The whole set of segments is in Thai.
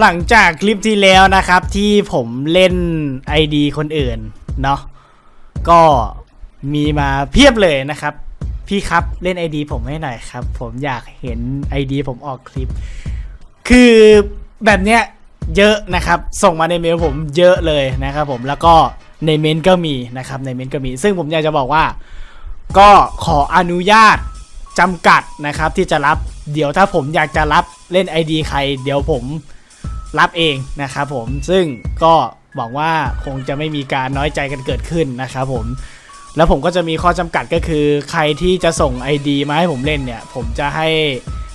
หลังจากคลิปที่แล้วนะครับที่ผมเล่น ID คนอื่นเนาะก็มีมาเพียบเลยนะครับ พี่ครับเล่น ID ผมให้หน่อยครับ ผมอยากเห็น ID ผมออกคลิป คือแบบเนี้ยเยอะนะครับ ส่งมาในเมลผมเยอะเลยนะครับผมแล้วก็ในเมนต์ก็มีนะครับในเมนต์ก็มี ซึ่งผมอยากจะบอกว่า ก็ขออนุญาตจำกัดนะครับที่จะรับเดี๋ยวถ้าผมอยากจะรับเล่น ID ใคร เดี๋ยวผม รับเองนะครับผมซึ่งก็หวังว่าคงจะไม่มีการน้อยใจกันเกิดขึ้นนะครับผมแล้วผมก็จะมีข้อจำกัดก็คือ ใครที่จะส่ง ID มาให้ผมเล่นเนี่ย ผมจะให้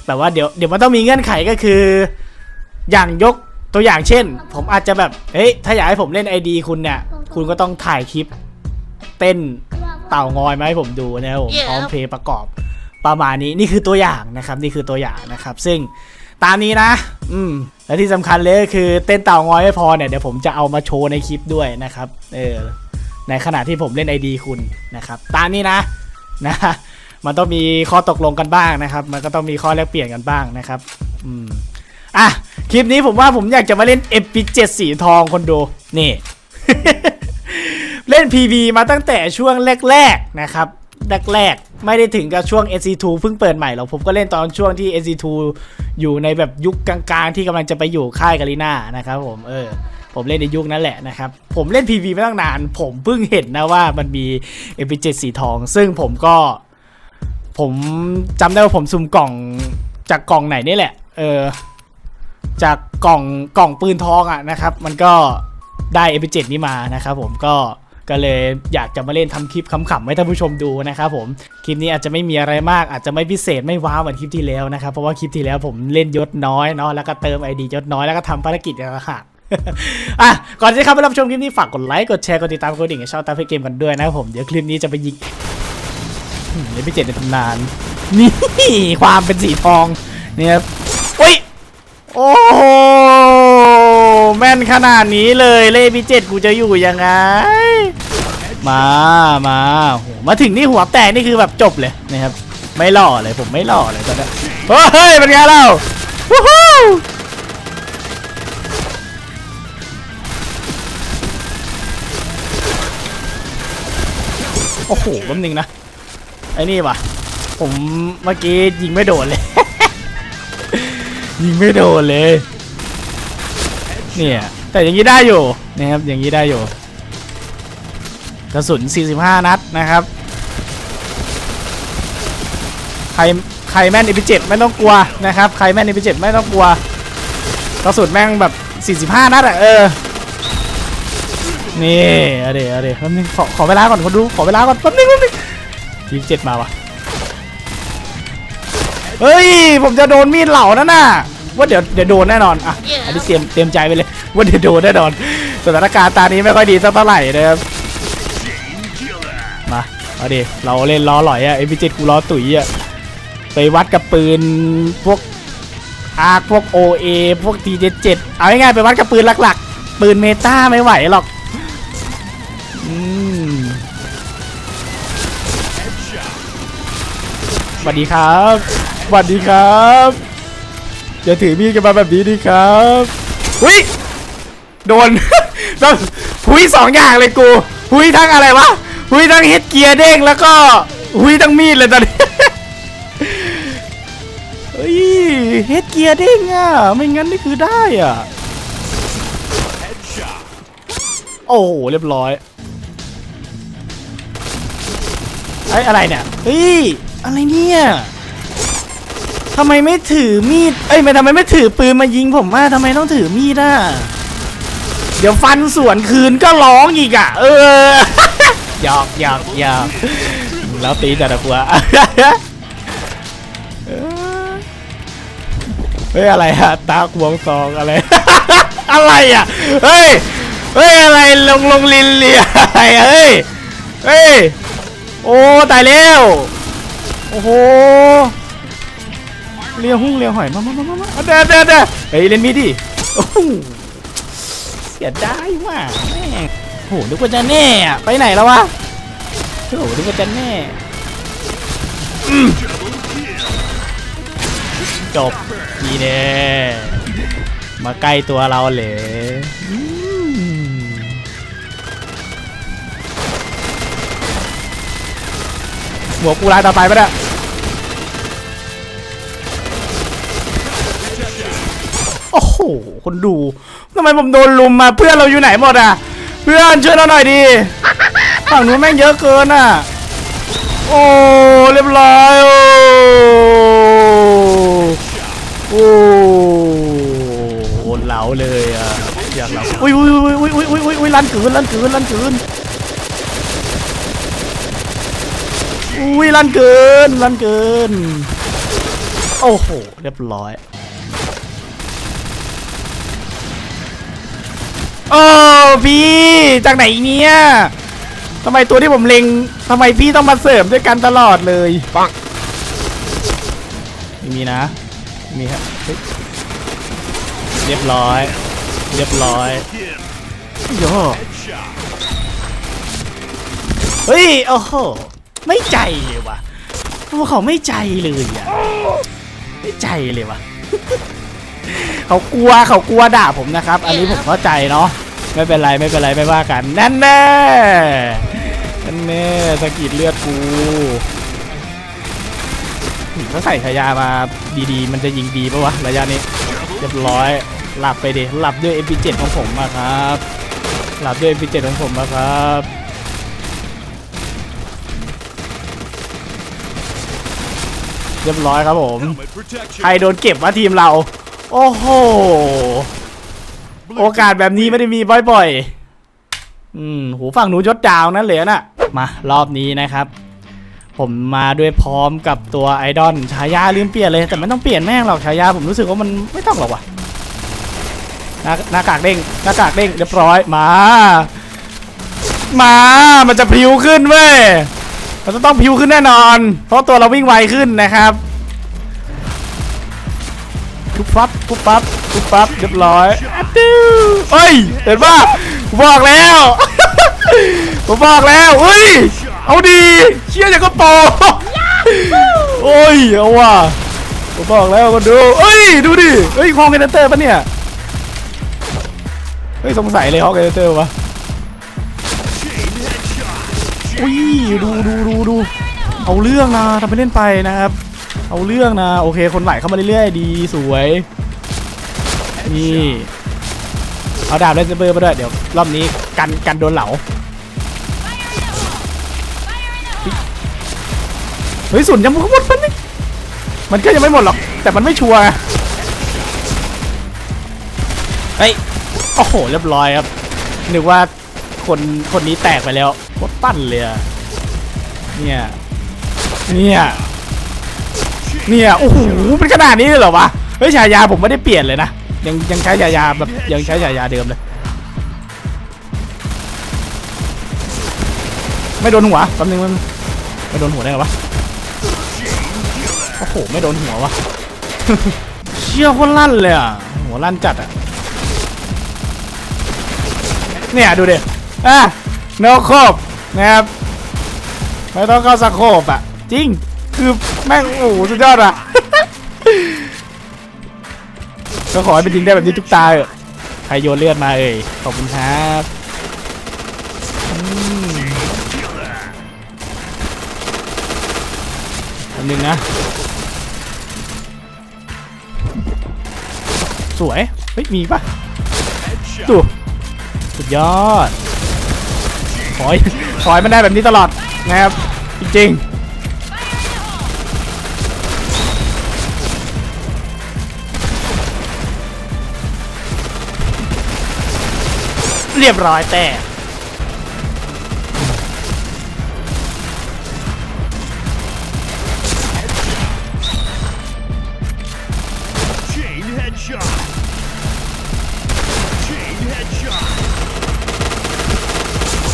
แบบว่าเดี๋ยวเดี๋ยวมันต้องมีเงื่อนไขก็คือ อย่างยกตัวอย่างเช่น ผมอาจจะแบบเฮ้ยถ้าอยากให้ผมเล่น ID คุณเนี่ย คุณก็ต้องถ่ายคลิป เต้นเต่างอยมาให้ผมดูนะครับผม Yeah. พร้อมเพลงประกอบประมาณนี้นี่คือตัวอย่างนะครับ นี่คือตัวอย่างนะครับ ซึ่ง ตามนี้นะ อืมและที่สำคัญเลยก็คือเต้นเต่างอยไม่พอเนี่ยเดี๋ยวผมจะเอามาโชว์ในคลิปด้วยนะครับ เออ ในขณะที่ผมเล่น ID คุณนะครับ ตามนี้นะ นะ มันต้องมีข้อตกลงกันบ้างนะครับ มันก็ต้องมีข้อแลกเปลี่ยนกันบ้างนะครับ อืม อะ คลิปนี้ผมว่าผมอยากจะมาเล่น MP7 สีทองคนดู นี่ เล่น PV มาตั้งแต่ช่วงแรกๆนะครับ แรกๆ ไม่ได้ถึงกับช่วง SC2 เพิ่งเปิดใหม่หรอกผมก็เล่นตอนช่วงที่ SC2 อยู่ในแบบยุคกลางๆ ที่กำลังจะไปอยู่ค่ายกาลิน่านะครับผมเออผมเล่นในยุคนั้นแหละนะครับ ผมเล่น PV ไมาตั้งนาน ผมเพิ่งเห็นนะว่ามันมี MP7 สีทอง ซึ่งผมก็ ผมจำได้ว่าผมซุ่มกล่องจากกล่องไหนนี่แหละ เออ จากกล่องกล่องปืนทองอะนะครับ มันก็ได้ MP7 นี้มานะครับผมก็ ก็เลยอยากจะมาเล่นทำคลิปขำๆให้ท่านผู้ชมดูนะครับผมคลิปนี้อาจจะไม่มีอะไรมาก อาจจะไม่พิเศษไม่ว้าวเหมือนคลิปที่แล้วนะครับเพราะว่าคลิปที่แล้วผมเล่นยศน้อยเนาะแล้วก็เติม ID ยศน้อยแล้วก็ทำภารกิจอย่ะหากอะก่อนที่จะเข้าไปรับชมคลิปนี้ฝากกดไลค์กดแชร์กดติดตามกดดิ่งให้ช่องตาเพจเกมกันด้วยนะครับผมเดี๋ยวคลิปนี้จะไปยิงอืม MP7 ในตำนานนี่ความเป็นสีทองเนี่ยครับอุ้ย โอ้โหแม่น ขนาดนี้เลยเล่พีเจ็ดกูจะอยู่ยังไง มามาโหมาถึงนี่หัวแตกนี่คือแบบจบเลยนะครับไม่หล่อเลยผมไม่หล่อเลยตอนนี้เฮ้ยเป็นไงเราวู้ฮู้โอ้โหแป๊บนึงนะไอ้นี่วะผมเมื่อกี้ยิงไม่โดนเลย ยิงไม่โดนเลย เนี่ย แต่อย่างนี้ได้อยู่นะครับอย่างนี้ได้อยู่กระสุน 45 นัดนะครับ ใครใครแม่น MP7 ไม่ต้องกลัวนะครับ ใครแม่น MP7 ไม่ต้องกลัวกระสุนแม่งแบบ 45 นัดอะเออ นี่เอาดี๋ยวเอาดี๋ยวแป๊บนึงขอขอเวลาก่อนคนดูขอเวลาก่อนแป๊บนึงแป๊บนึง MP7 มาวะเฮ้ย ผมจะโดนมีดเหล่านั่นน่ะ ว่าเดี๋ยวเดี๋ยวโดนแน่นอนอะอันนี้เตรียมเตรียมใจไปเลยว่าเดี๋ยวโดนแน่นอนสถานการณ์ตอนนี้ไม่ค่อยดีสักเท่าไหร่นะครับมาเอาดิเราเล่นล้อหลอยอะเอ็มพีเจ็ดกูล้อตุ๋ยอะไปวัดกับปืนพวกอาร์พวกโอเอพวกทีเจ็ดเจ็ดเอาง่ายๆไปวัดกับปืนหลักๆ ปืนเมตาไม่ไหวหรอกอืมสวัสดีครับสวัสดีครับ อย่าถือมีดกันมาแบบนี้ดิครับหุยโดน โดนหุยสองอย่างเลยกูหุยทั้งอะไรวะหุยทั้งเฮดเกียร์เด้งแล้วก็หุยทั้งมีดเลยตอนนี้เฮ้ยเฮดเกียร์เด้งอะไม่งั้นนี่คือได้อะโอ้โหเรียบร้อยไอ้อะไรเนี่ยเฮ้ยอะไรเนี่ยำไมไม่ถือมีด เอ้ยไม่ทำไมไม่ถือปืนมายิงผมอะทำไมต้องถือมีดอะ เดี๋ยวฟันสวนคืนก็ร้องอีกอะ เออหยอกหยอกหยอกแล้วตีแต่ละหัวเออเฮ้ยอะไรอะตาขวงซองอะไร อะไรอะเฮ้ย เฮ้ยอะไรลงลงลินเลียอะไรอะเฮ้ย เฮ้ย โอ้ตายแล้ว โอ้โห เลียวหุ้งเลียวหอยมามามามามาเด้อเด้อเด้อเฮ้ยเล่นมีดดิโอ้โหเสียดายว่ะแม่โหนึกว่าจะแน่อะไปไหนแล้ววะโอ้โหนึกว่าจะแน่จบนี่แน่มาใกล้ตัวเราเลยอืมบวกกูรายต่อไปปะเนี่ย โอ้โห คนดูทำไมผมโดนลุมมาเพื่อนเราอยู่ไหนหมดอะ เพื่อนช่วยเราหน่อยดีฝั่งนู้นแม่งเยอะเกินอะ โอ้เรียบร้อยโอ้โอ้เหลาเลยอะอยากเหลาอุ้ยอุ้ยอุ้ยอุ้ยอุ้ยอุ้ยอุ้ยลันกืนลันกืนลันกืนอุ้ยลันเกินลันเกิน โอ้โห เรียบร้อย โอ้พี่จากไหนเนี่ยทำไมตัวที่ผมเล็งทำไมพี่ต้องมาเสริมด้วยกันตลอดเลยปังไม่มีนะไม่มีครับเฮ้ยเรียบร้อย เรียบร้อยโยเฮ้ยโอ้โหไม่ใจเลยว่ะพวกเขาไม่ใจเลยอะไม่ใจเลยว่ะเขากลัวเขากลัวด่าผมนะครับ อันนี้ผมเข้าใจเนาะ ไม่เป็นไรไม่เป็นไรไม่ว่ากันนั่นแน่นั่นแน่สกิดเลือดกูถ้าใส่ฉายามาดีๆ มันจะยิงดีปะวะระยะนี้เรียบร้อยหลับไปดิหลับด้วย MP7 ของผมมาครับ หลับด้วย MP7 ของผมมาครับเรียบร้อยครับผม ใครโดนเก็บวะทีมเรา โอ้โห โอกาสแบบนี้ไม่ได้มีบ่อยๆ อืมหูฝั่งหนูยศดาวนั่นเหลยน่ะ มารอบนี้นะครับ ผมมาด้วยพร้อมกับตัวไอดอลฉายาลืมเปลี่ยนเลย แต่ไม่ต้องเปลี่ยนแม่งหรอกฉายาผมรู้สึกว่ามันไม่ต้องหรอกว่ะหน้าหน้ากากเด้งหน้ากากเด้งเรียบร้อยมา มา มันจะพิวขึ้นเว้ยมันจะต้องพิวขึ้นแน่นอน เพราะตัวเราวิ่งไวขึ้นนะครับทุบปั๊บทุบปั๊บทุบปั๊บเรียบร้อย ติ้วเฮ้ย เห็นป่ะผมบอกแล้ว ผมบอกแล้วเฮ้ย เอาดีเชี่ยอย่างก็โปโอ้ย เอาว่ะ ผมบอกแล้วก็ดูเอ้ย ดูดิเฮ้ยฮองเกนเตอร์ปะเนี่ย เฮ้ย สงสัยเลยฮองเกนเตอร์วะอุ้ย ดูดูดูดู เอาเรื่องนะทำไปเล่นไปนะครับ เอาเรื่องนะ โอเค คนไหลเข้ามาเรื่อยๆ ดี สวย นี่ เอาดาบเลเซเบอร์มาด้วย เดี๋ยวรอบนี้กันกันโดนเหลาเฮ้ยสุนยังไม่หมดมันนี่มันก็ยังไม่หมดหรอก แต่มันไม่ชัวร์ไงเฮ้ยโอ้โหเรียบร้อยครับนึกว่าคนคนนี้แตกไปแล้วโคตรปั้นเลยเนี่ยเนี่ยเนี่ยโอ้โหเป็นขนาดนี้เลยเหรอวะเฮ้ยฉายาผมไม่ได้เปลี่ยนเลยนะ ยังยังใช้ฉายาแบบยังใช้ฉายาเดิมเลย ไม่โดนหัวแป๊บนึงมันไม่โดนหัวได้หรอวะโอ้โหไม่โดนหัววะเชี่ยโคนลั่นเลยอะหัวลั่นจัดอะเนี่ยดูดิอะโนโคบนะครับไม่ต้องเข้าสโคบอะ จริง คือแม่งโอ้โหสุดยอดอะ ก็ขอให้เป็นจริงได้แบบนี้ทุกตาเออะใครโยนเลือดมาเอ่ยขอบคุณครับอันนึงนะ สวย เฮ้ย มีปะดูสุดยอดขอให้ขอให้มันได้แบบนี้ตลอดนะครับ จริงๆ เรียบร้อยแต่ Chain headshot. Chain headshot.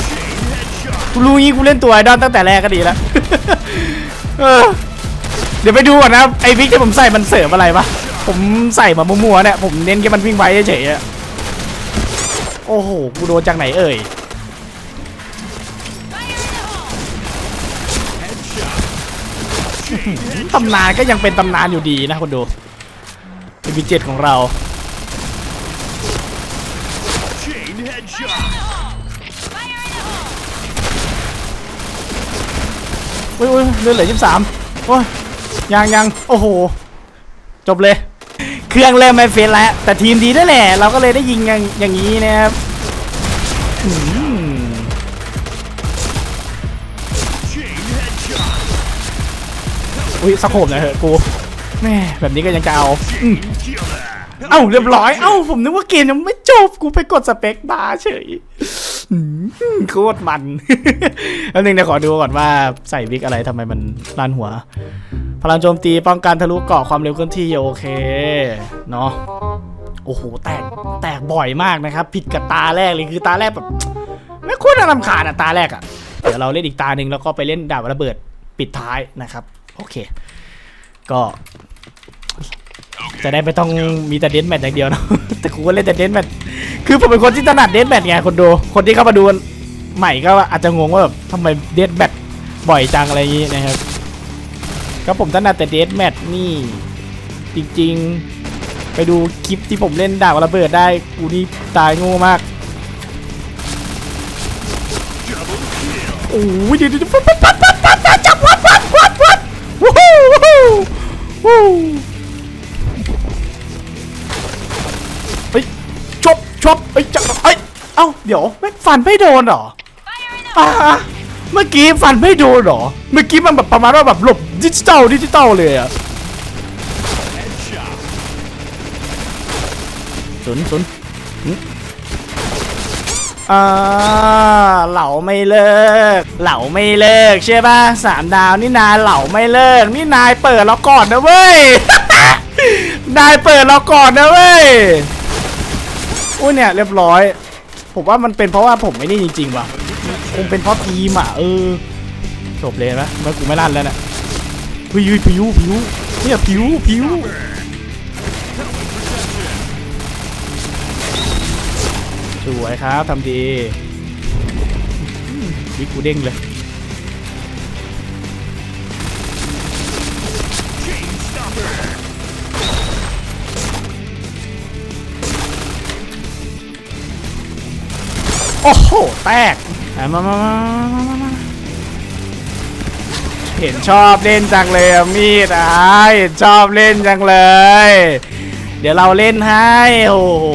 Chain headshot. กูรู้งี้กูเล่นตัวไอดอลตั้งแต่แรกก็ดีแล้วเดี๋ยวไปดูก่อนนะไอวิกที่ผมใส่มันเสริมอะไรปะผมใส่มามัวๆเนี่ยผมเน้นแค่มันวิ่งไวเฉยๆอะ โอ้โห กูโดนจากไหนเอ่ย ตำนานก็ยังเป็นตำนานอยู่ดีนะคนดูเป็นวิจิตของเรา headshot. อุ้ยอุ้ยเลือดเหลือยี่สามโอ้ยยังยังโอ้โห จบเลย เครื่องเริ่มไม่เฟนแล้วแต่ทีมดีด้วยแหละเราก็เลยได้ยิงอย่างอย่างนี้นะครับอืม Chain headshot. อุ้ยสะโขบหน่อยเถอะกูแม่แบบนี้ก็ยังจะเอาอืม Killer. เอ้าเรียบร้อยเอ้าผมนึกว่าเกมยังไม่จบกูไปกดสเปคบาร์เฉยอืมโคตรมันแล้วหนึ่งเดี๋ยวขอดูก่อนว่าใส่วิกอะไรทำไมมันลานหัวพ ลังโจมตีป้องกันทะลุเกาะความเร็วเคลื่อนที่โอเคเนาะโอ้โหแตกแตกบ่อยมากนะครับ ผิดกับตาแรกเลยคือตาแรกแบบไม่คุ้นน่ารำคาญอะตาแรกอะเดี๋ยวเราเล่นอีกตาหนึ่งแล้วก็ไปเล่นดาบระเบิดปิดท้ายนะครับ โอเค ก็จะได้ไม่ต้องมีแต่เดนแมทอย่างเดียวนะแต่กูก็เล่นแต่เดนแมทคือผมเป็นคนที่ถนัดเดนแมทไงคนดูคนที่เข้ามาดูใหม่ก็อาจจะงงว่าแบบทำไมเดนแมทบ่อยจังอะไรอย่างนี้นะครับ ก็ผมถนัดแต่เดนแมทนี่ จริงๆ ไปดูคลิปที่ผมเล่นดาบระเบิดได้ กูนี่ตายโง่มากโอ้ยเดี๋ยวเดี๋ยวปั๊บปั๊บปั๊บปั๊บปั๊บปั๊บจับวัดวัดวัดวัดวู้ฮู้วู้ฮู้วู้เฮ้ยชบชบเอ้ยจับเอ้ยเอ้าเดี๋ยวแม่งฟันไม่โดนเหรออ่า เมื่อกี้ฟันไม่โดนเหรอ เมื่อกี้มันแบบประมาณว่าแบบหลบดิจิตอลดิจิตอลเลยอะ Headshot. ศูนย์ศูนย์หึอ่าเหล่าไม่เลิก เหล่าไม่เลิกใช่ป่ะสามดาวนี่นายเหล่าไม่เลิก นี่นายเปิดเราก่อนนะเว้ย นายเปิดเราก่อนนะเว้ย อุ้ยเนี่ยเรียบร้อย ผมว่ามันเป็นเพราะว่าผมไม่นี่จริงๆว่ะ คงเป็นเพราะทีมอะเออจบเลยนะเมื่อกูไม่ลั่นแล้วน่ะพิวพิวพิวเนี่ยพิวพิวสวยครับทำดีวิกกูเด้งเลยโอ้โห แตก มามามามามามาเห็นชอบเล่นจังเลยมีดอะเห็นชอบเล่นจังเลย เดี๋ยวเราเล่นให้โอ้โห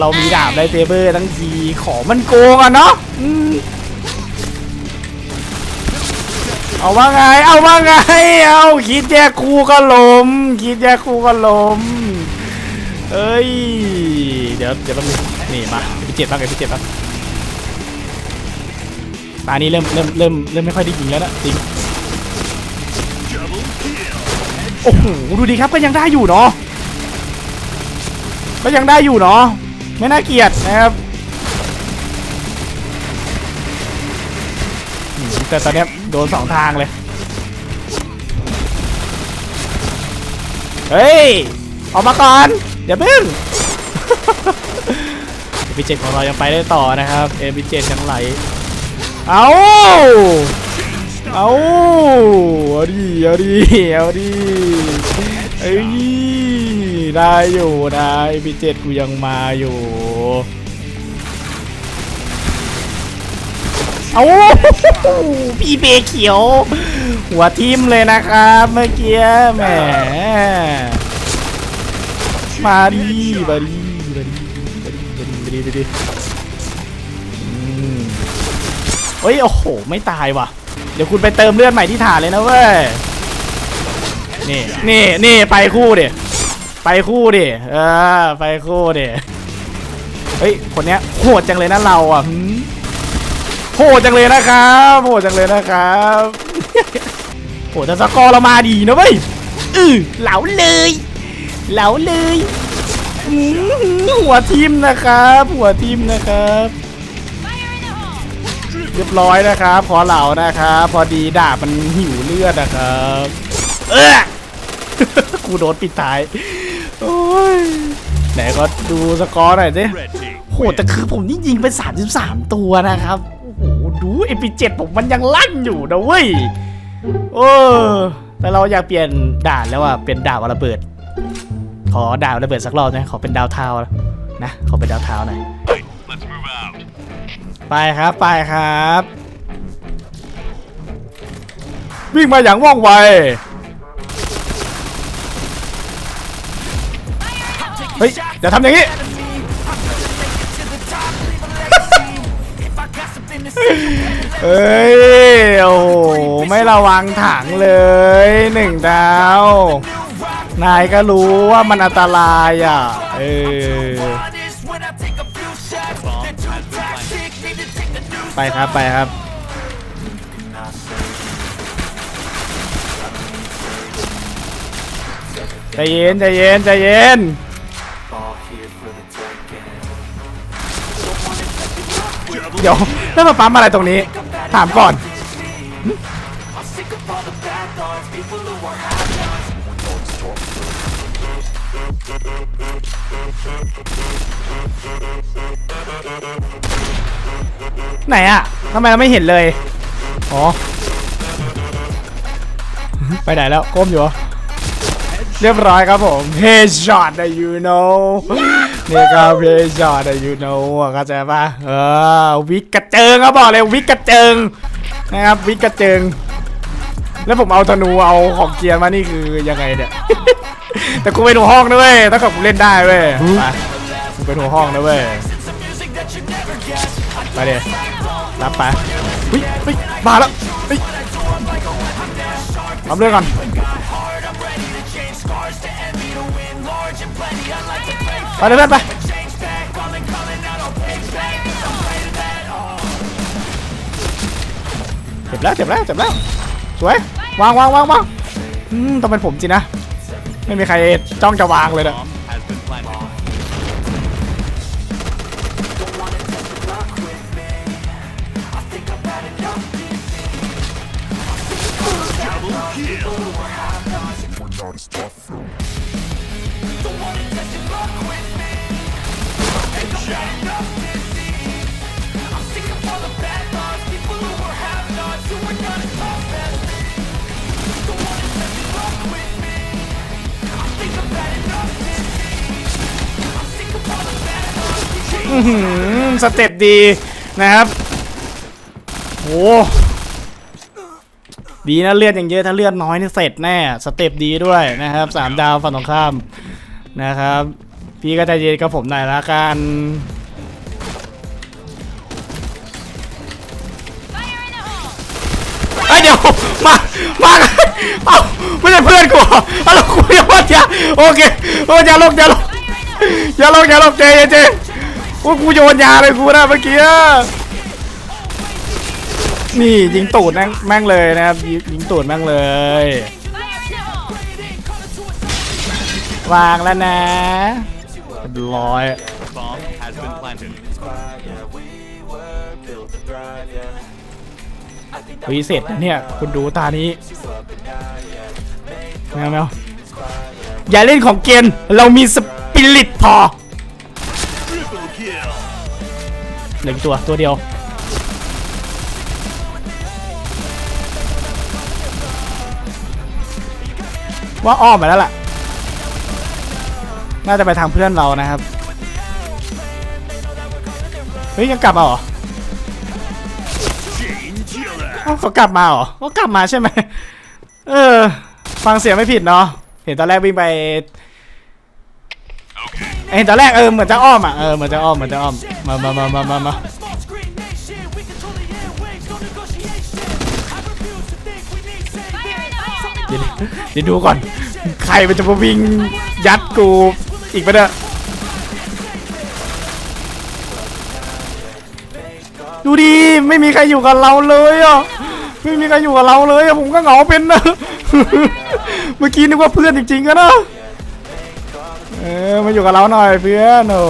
เรามีดาบไลท์เซเบอร์ทั้งทีของมันโกงอะเนาะเอาว่าไง เอาว่าไง เอาคิดแยกคู่ก็ล้มคิดแยกคู่ก็ล้มเอ้ย เดี๋ยวเดี๋ยวแป๊บนึงนี่มาพี่เจ็ดบ้างไงพี่เจ็ดบ้าง ตานี้เริ่มเริ่มเริ่มเริ่มไม่ค่อยได้ยิงแล้วนะจริงโอ้โหดูดีครับก็ยังได้อยู่เนาะก็ยังได้อยู่เนาะไม่น่าเกลียดนะครับแต่ตอนเนี้ยโดนสองทางเลย เฮ้ย ออกมาก่อนเดี๋ยวเพิ่งเอพีเจ็ดของเรายังไปได้ต่อนะครับเอพีเจ็ดยังไหล เอาเอาเอาดิเอาดิเอาดิเอ้ยได้อยู่นะเอพีเจ็ดกูยังมาอยู่เอาพี่เบเขียว หัวทิมเลยนะครับเมื่อกี้แหมมาดิมาดิมาดิมาดิมาดิมาดิ ฮ้ย โอ้โห ไม่ตายว่ะ เดี๋ยวคุณไปเติมเลือดใหม่ที่ฐานเลยนะเว้ย นี่ นี่ นี่ไปคู่ดิ ไปคู่ดิ เออ ไปคู่ดิ เฮ้ย คนเนี้ยโหดจังเลยนะเราอะโหดจังเลยนะครับโหดจังเลยนะครับโหแต่สกอร์เรามาดีนะเว้ยอือเหลาเลย เหลาเลยหัวทิมนะครับ หัวทิมนะครับ เรียบร้อยนะครับขอเหล่านะครับ พอดีดาบมันหิวเลือดนะครับ เออกูโดนปิดท้ายโอ้ยไหนก็ดูสกอร์หน่อยสิโหแต่คือผมนี่ยิงไป33 ตัวนะครับโอ้โหดูเอพีเจ็ดผมมันยังลั่นอยู่นะเว้ยโอ้แต่เราอยากเปลี่ยนด่านแล้วอะเป็นดาวระเบิด ขอดาวระเบิดสักรอบนะขอเป็นดาวเทานะขอเป็นดาวเทาหน่อย ไปครับไปครับ วิ่งมาอย่างว่องไวเฮ้ยอย่าทำอย่างนี้ เอ้ย โอ้โหไม่ระวังถังเลยหนึ่งดาว นายก็รู้ว่ามันอันตรายอะ เออ ไปครับไปครับ ใจเย็นใจเย็นใจเย็น เดี๋ยวแล้วมาปั๊มอะไรตรงนี้ ถามก่อน ไหนอะทำไมเราไม่เห็นเลย อ๋อ ไปไหนแล้วก้มอยู่เรียบร้อยครับผม headshot นะ you know นี่ครับ headshot นะ you know เข้าใจปะเออวิกกระเจิงเขาบอกเลยวิกกระเจิงนะครับวิกกระเจิง แล้วผมเอาธนูเอาของเกียร์มานี่คือยังไงเนี่ย แต่กูเป็นหัวห้องนะเว้ยถ้ากับกูเล่นได้เว้ยไปกูเป็นหัวห้องนะเว้ย ไปเดี๋ยวรับไปเฮ้ยเฮ้ยมาแล้วเฮ้ยรับเรื่องก่อนไปเลยไปเจ็บแล้วเจ็บแล้วเจ็บแล้วสวยวางวางวางวางอืมต้องเป็นผมสินะ ไม่มีใครจ้องจะวางเลยนะ Double kill. Chain อืมสเต็ปดีนะครับโอ้ ดีนะเลือดอย่างเยอะถ้าเลือดน้อยนี่เสร็จแน่สเต็ปดีด้วยนะครับสามดาวฝั่งตรงข้ามนะครับ พี่ก็ใจเย็นกับผมหน่อยละกันไอเดี๋ยวมามาเอ้าไม่ใช่เพื่อนกูเอาล้วกูยังว่าจะโอเคโอ้อย่าลงอย่าลงอย่าลงอย่าลงเจเย็นเจโอ้กูโยนยาเลยกูนะเมื่อกี้ นี่ยิงตูดแม่งเลยนะครับยิงยิงตูดแม่งเลย วางแล้วนะเรียบร้อยวีเสร็จนะเนี่ยคุณดูตานี้แมวแมวอย่าเล่นของเกณฑ์เรามีสปิริตพอเหลืออีกตัวตัวเดียว ว่าอ้อมไปแล้วล่ะ น่าจะไปทางเพื่อนเรานะครับ เฮ้ยยังกลับมาเหรอเขากลับมาเหรอเขากลับมาใช่ไหมเออ ฟังเสียงไม่ผิดเนาะ เห็นตอนแรกวิ่งไปเห็นตอนแรกเออเหมือนจะอ้อมอะ เออเหมือนจะอ้อมเหมือนจะอ้อม มามามามามา เดี๋ยวดูก่อน ใครมันจะมาวิ่งยัดกูอีกปะเนี่ยดูดิไม่มีใครอยู่กับเราเลยอะไม่มีใครอยู่กับเราเลยอะผมก็เหงาเป็นนะเมื่อกี้นึกว่าเพื่อนจริงๆกันนะเออมาอยู่กับเราหน่อยเพื่อนโอ้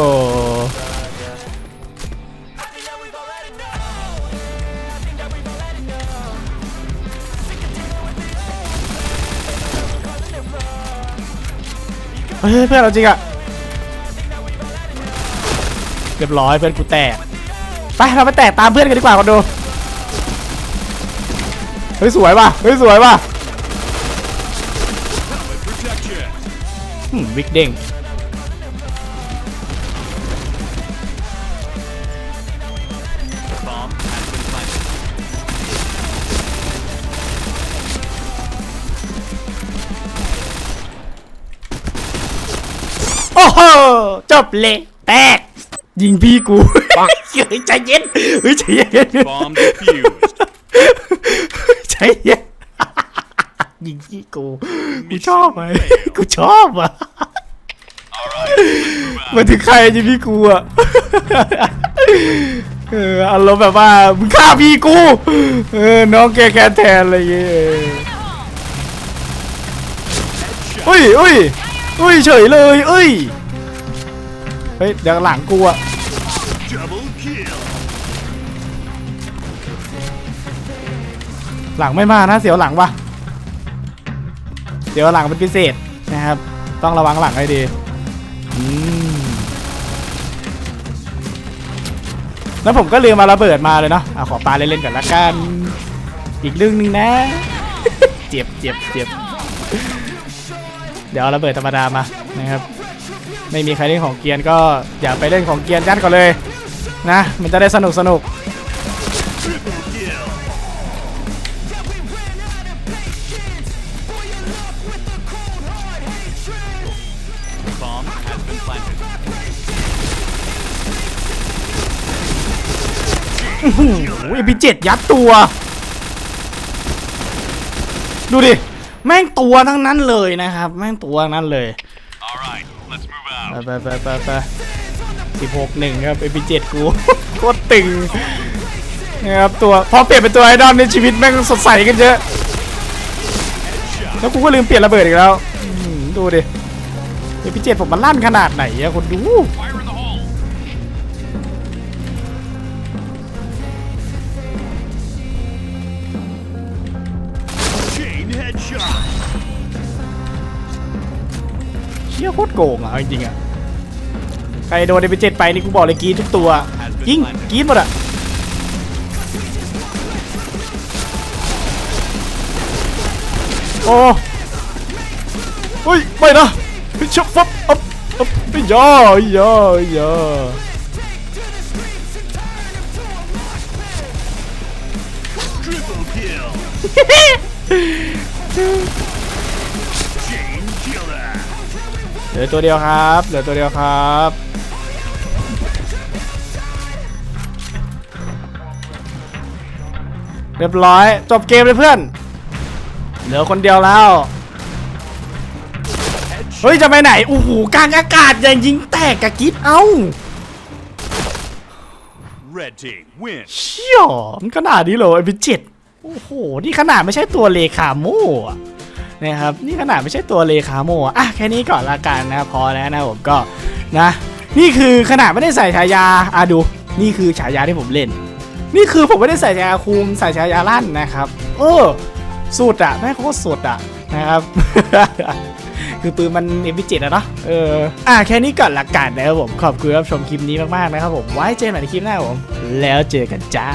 ฮ้ยเพื่อนเราจริงอะเรียบร้อยเพื่อนกูแตกไปเราไปแตกตามเพื่อนกันดีกว่าคนดูเฮ้ยสวยว่ะเฮ้ยสวยว่ะ Helmet protection. อืมวิกเด้ง จบเลย แตก ยิงพี่กูเฮ้ยใจเย็นเฮ้ยใจเย็น Bomb defused. ใจเย็นยิงพี่กู กูชอบไหมกูชอบอะ All right, let's move out. มาถึงใครยิงพี่กูอะ เอออารมณ์แบบว่ามึงฆ่าพี่กู เออ น้องแกแคนแทนอะไรอย่างเงี้ยเอ้ยเอ้ยเอ้ยเฉยเลยเอ้ย เฮ้ยเดี๋ยวหลังกูอะหลังไม่มานะเสียวหลังปะเสียวหลังเป็นพิเศษนะครับ ต้องระวังหลังให้ดีแล้วผมก็ลืมมาระเบิดมาเลยเนาะอะขอปลาเล่นๆก่อนละกัน อีกเรื่องหนึงนะ เจ็บเจ็บเจ็บเดี๋ยวระเบิดธรรมดามานะครับ ไม่มีใครเล่นของเกียร์ก็อย่าไปเล่นของเกียร์ยัดก่อนเลยนะมันจะได้สนุกสนุก Triple kill. Bomb has been planted. โอ้ยพีเจ็ดยัดตัว ดูดิ แม่งตัวทั้งนั้นเลยนะครับ แม่งตัวทั้งนั้นเลย ไปไปไปไปไปสิบหกหนึ่งครับเอพีเจ็ดกูโคตรตึงนะครับตัวพอเปลี่ยนเป็นตัวไอดอลในชีวิตแม่งสดใสกันเยอะ แล้วกูก็ลืมเปลี่ยนระเบิดอีกแล้ว ดูดิเอพีเจ็ดผมมันลั่นขนาดไหนอะคนดู โกงอะจริงๆอะใครโดนเอพีเจ็ดไปนี่กูบอกเลยกรีดทุกตัวยิงกรีดหมดอะโอ้เฮ้ยไม่นะชับฟับอัพอัพย่อย่อย่อ Triple kill. เหลือตัวเดียวครับเหลือตัวเดียวครับเรียบร้อยจบเกมเลยเพื่อน เหลือคนเดียวแล้ว เฮ้ย จะไปไหนโอ้โหกลางอากาศยังยิงแตกกะกิ๊ดเอ้า Red team win. เชี่ยมันขนาดนี้เลยไอ้พิจิตโอ้โห นี่ขนาดไม่ใช่ตัวเลขาโม่อะ นะครับนี่ขนาดไม่ใช่ตัวเลขาโมอะอะแค่นี้ก่อนละกันนะพอแล้วนะผมก็นะนี่คือขนาดไม่ได้ใส่ฉายาอะดู นี่คือฉายาที่ผมเล่น นี่คือผมไม่ได้ใส่ฉายาคุมใส่ฉายาลั่นนะครับเออสุดอะแม่โคตรสุดอะนะครับคือปืนมันเอ็มพีเจ็ดอะเนาะเอออะแค่นี้ก่อนละกันนะครับผมขอบคุณรับชมคลิปนี้มากๆนะครับผมไว้เจอกันในคลิปหน้าผมแล้วเจอกันจ้า